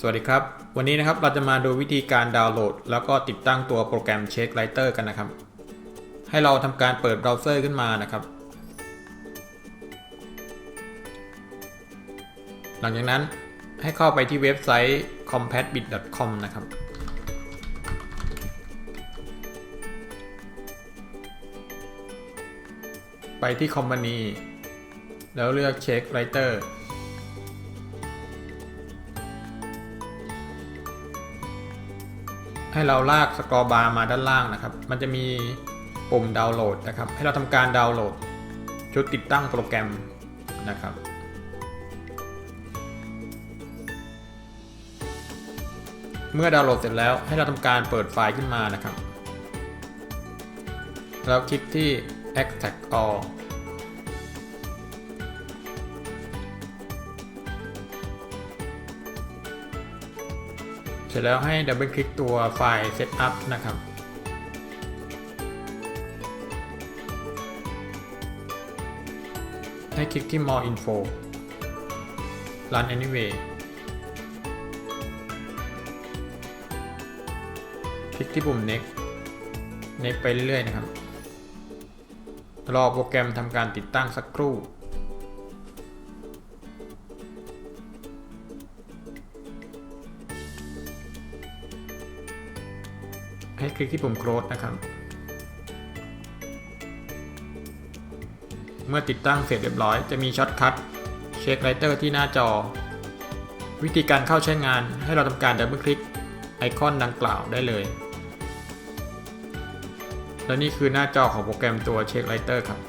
สวัสดีครับ วันนี้นะครับเราจะมาดูวิธีการดาวน์โหลด แล้วก็ติดตั้งตัวโปรแกรม Check Writer กันนะครับ ให้เราทำการเปิดเบราว์เซอร์ขึ้นมานะครับ หลังจากนั้นให้เข้าไปที่เว็บไซต์ compatbit.com นะครับ ไปที่ Company แล้วเลือก Check Writer ให้เราลากสกอร์บาร์มาด้านล่างนะครับ มันจะมีปุ่มดาวน์โหลดนะครับ ให้เราทำการดาวน์โหลด ชุดติดตั้งโปรแกรมนะครับเมื่อดาวน์โหลดเสร็จแล้วให้เราทำการเปิดไฟล์ขึ้นมานะครับ แล้วคลิกที่ extract all ร็จแล้วให้ดับเบิลคลิกตัวไฟล์ Setup นะครับให้คลิกที่ More Info Run Anyway คลิกที่ปุ่ม Next Next ไปเรื่อยๆนะครับ รอโปรแกรมทำการติดตั้งสักครู่ ให้คลิกที่ปุ่ม close นะครับ เมื่อติดตั้งเสร็จเรียบร้อย จะมีช็อตคัทเช็คไรเตอร์ที่หน้าจอ วิธีการเข้าใช้งานให้เราทำการดับเบิลคลิกไอคอนดังกล่าวได้เลย และนี่คือหน้าจอของโปรแกรมตัวเช็คไรเตอร์ครับ